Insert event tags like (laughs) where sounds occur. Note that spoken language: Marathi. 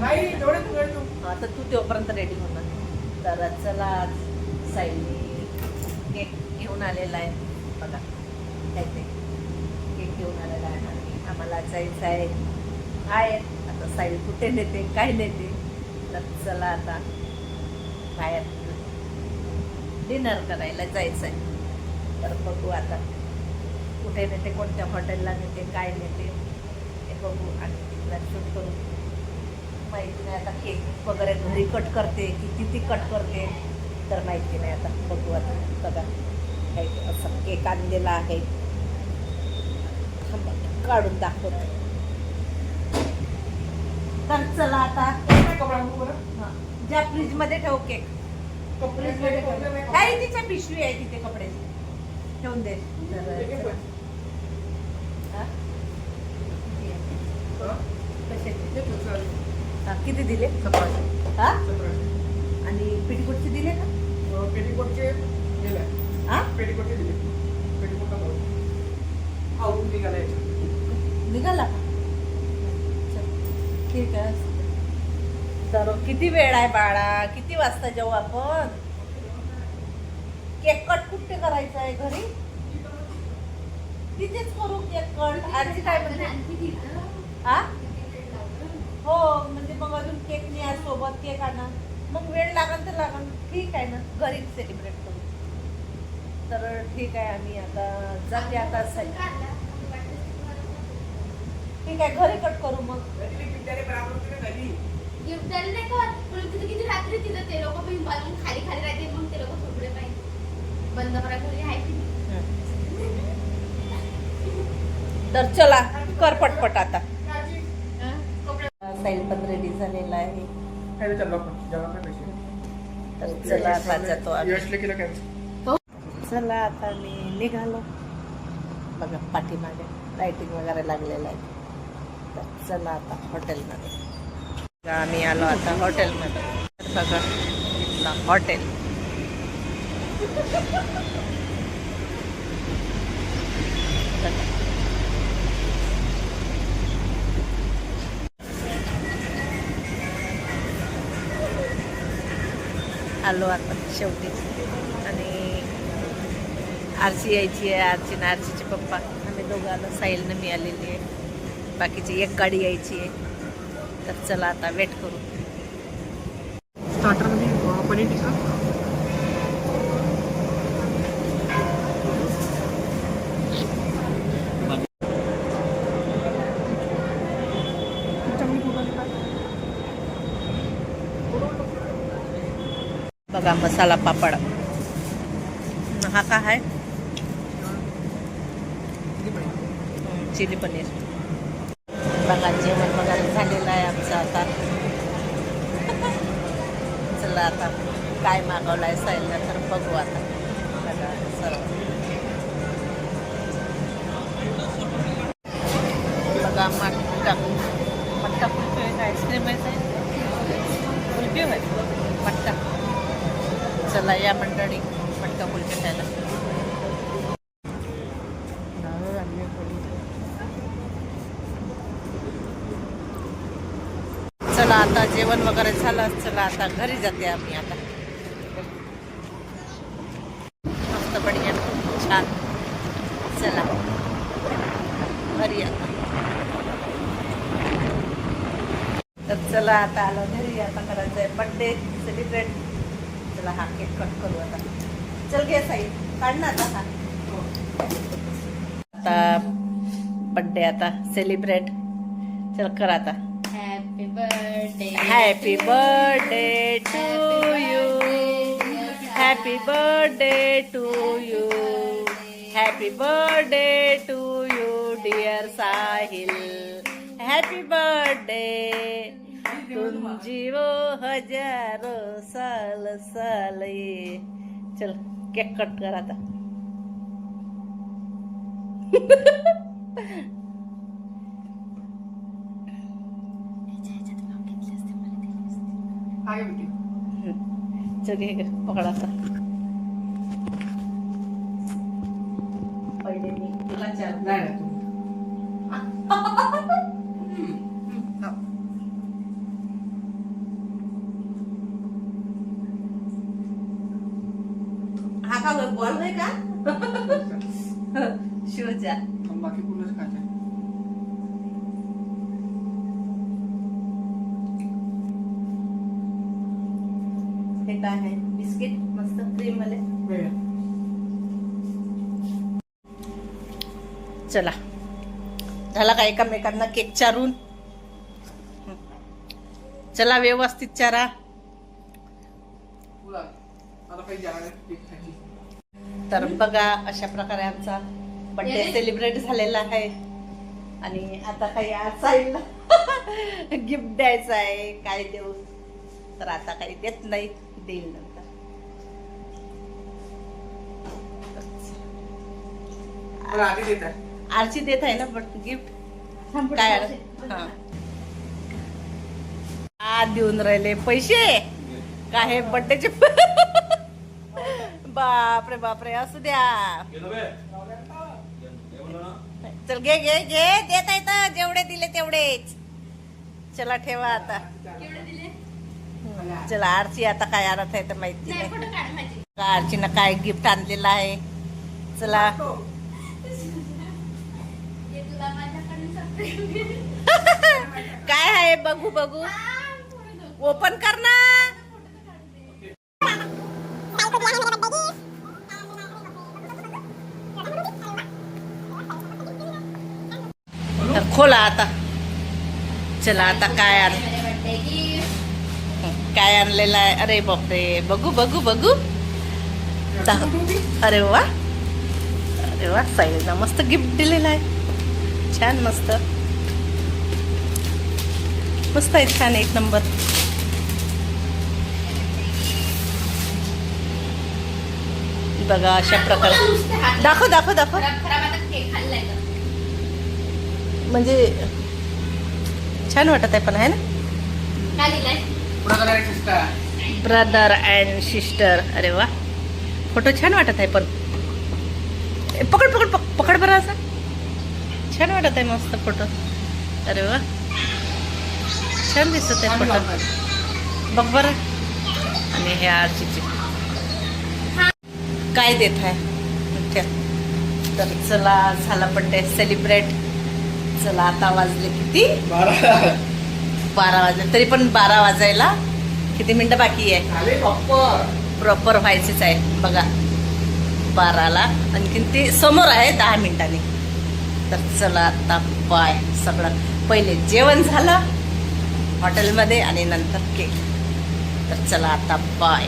नाही तू हा तर तू तेव्हापर्यंत रेडी होणार. तर चला आज साईली केक घेऊन आलेला आहे. बघा काय ते केक घेऊन आलेला आहे. आम्हाला जायचं आहे. आहे आता साईल कुठे नेते काय नेते? तर चला आता बाहेर डिनर करायला जायचं आहे. तर बघू आता कुठे नेते कोणत्या हॉटेलला नेते काय नेते हे बघू आणि तिथला शूट करू. माहिती नाही आता केक वगैरे घरी कट करते की किती कट करते तर माहिती नाही आता. बघू आता. बघा. काही असं केक आणलेला आहे. काढून दाखवते. तर चला आता. कपडा हा, ज्या फ्रीजमध्ये ठेव केक. कपडे फ्रीजमध्ये कपडे ठेव काही तिच्या पिशवी आहे तिथे कपड्याची. ठेवून दे? कशाची? हे किती दिले? सतराशे. हा? सतराशे. आणि पेटीकोटचे दिले का? अं, पेटीकोटचे गेले. हा? पेटीकोटचे दिले. पेटीकोट नंबर आवरून निघाला याच्यात. निघाला का? ठीक आहे. तर किती वेळ आहे बाळा? किती वाजता जाऊ आपण? केक कट कुठे करायचं आहे घरी? तिथेच करू केक कट. आजी काय म्हणते? हा? हो म्हणजे मग अजून केक न्या सोबत केक आणा. मग वेळ लागल तर लागल. ठीक आहे ना? घरी सेलिब्रेट करू. तर ठीक आहे आम्ही आता जाते आता ठीक आहे घरी कट करू मग. नाही का किती रात्री तिथं ते लोक पण बाजून खाली खाली राहते मग ते लोक झोपडे पाहिजे. बंद करा घरी आहे की तर चला कर पटपट आता काळजी. कपडे साईल पण रेडी झालेला आहे विचारलं आपण? जेवणाचे पैसे? तर चला आता जातो आम्ही. यशले केलं कॅन्सल चला आता मी निघालो. बघा पाठीमागे लाइटिंग वगैरे लागलेलं आहे. तर चला आता हॉटेलमध्ये आम्ही आलो आता हॉटेलमध्ये तर बघा इथला हॉटेल आलो आता शेवटी. आणि आरची यायची आहे आरची ना आरचीचे पप्पा. आम्ही दोघं आलो साहिलनं मी आलेली आहे. बाकीची एक गाडी यायची आहे. तर चला आता वेट करू. स्टार्टरमध्ये पनीर टिक्का? बघा मसाला पापड. हा का आहे? चिली पनीर. बघा जेवण वगैरे झालेलं आहे आमचं आता. चला आता काय मागवलं आहे साईलला तर बघू आता. बघा सर्व. बघा मट्टा मट्टा कुल्फी आहे का आईस्क्रीम आहे साहेब कुल्फी आहे मट्टा चला या मंडळी मटका कुल्फी खायला. चला आता जेवण वगैरे झालं चला आता घरी जाते आम्ही आता. मस्त बढिया छान. चला. घरी आता. तर चला आता आलो घरी आता करायचं आहे बड्डे सेलिब्रेट चला हा केक कट करू आता चल घे साई काढ ना आता हा आता बड्डे आता सेलिब्रेट चल कर आता happy birthday Happy birthday to you. Happy birthday to you. Happy birthday to you, dear Sahil. Happy birthday. तुम जीवो हजारो साल साल ये चल केक कट कर आता. (laughs) चल घे, पकड आता पहिले मी तुला चार नाही नाही तू. हम्म, हम्म, हा. काका होय बॉल होय का (laughs) शिवच्या हम बाकी पूर्णच खायचं आहे. हे काय आहे बिस्किट मस्त क्रीम वाले वेळ. चला झाला का एकामेकांना केक चारून चला व्यवस्थित चारा बोला. आता काही जागा आहे, केक खायची. तर बघा अशा प्रकारे आमचा बर्थडे येणे? सेलिब्रेट झालेला आहे आणि आता काही आज गिफ्ट (laughs) द्यायचं आहे काय देऊ तर आता काही देत नाही देईल नंतर. आरची देत आहे ना बट गिफ्ट काय? हा. आ देऊन राहिले पैसे काय हे बर्थडेचे बापरे बापरे असू द्या. चल घे घे घे देत आहे तर जेवढे दिले तेवढेच. चला ठेवा आता. केवढे दिले? चला आरची आता काय आणत आहे तर माहिती नाही आरचीनं काय गिफ्ट आणलेलं आहे. चला. हे (laughs) (laughs) काय आहे बघू बघू. ओपन कर ना तर खोला आता. चला आता काय आण काय आणलेलं आहे? अरे बापरे. बघू बघू बघू. अरे वा. अरे वा साईडला मस्त गिफ्ट दिलेलं आहे. छान मस्त. मस्त आहे छान एक नंबर. बघा अशा प्रकारे. दाखव दाखव दाखव खराब खराब आता केक खाल्लाय का? म्हणजे छान वाटत आहे पण आहे ना. Brother and sister. अरे वा. फोटो छान वाटत आहे पण. ए, पकड पकड पक- पकड बरं असा. छान वाटत आहे मस्त फोटो. अरे वा. छान दिसत आहे फोटो. बघ बरं. आणि हे आरजीचे काय देत आहे. तर चला झाला बड्डे सेलिब्रेट चला आता वाजले किती? बारा. बारा वाजले. तरी पण बारा वाजायला किती मिनिटं बाकी आहे. प्रॉपर व्हायचेच आहे. बघा बाराला आणखीन ते समोर आहे दहा मिनिटांनी. तर चला आता बाय सगळं. पहिले जेवण झालं हॉटेलमध्ये आणि नंतर केक. तर चला आता बाय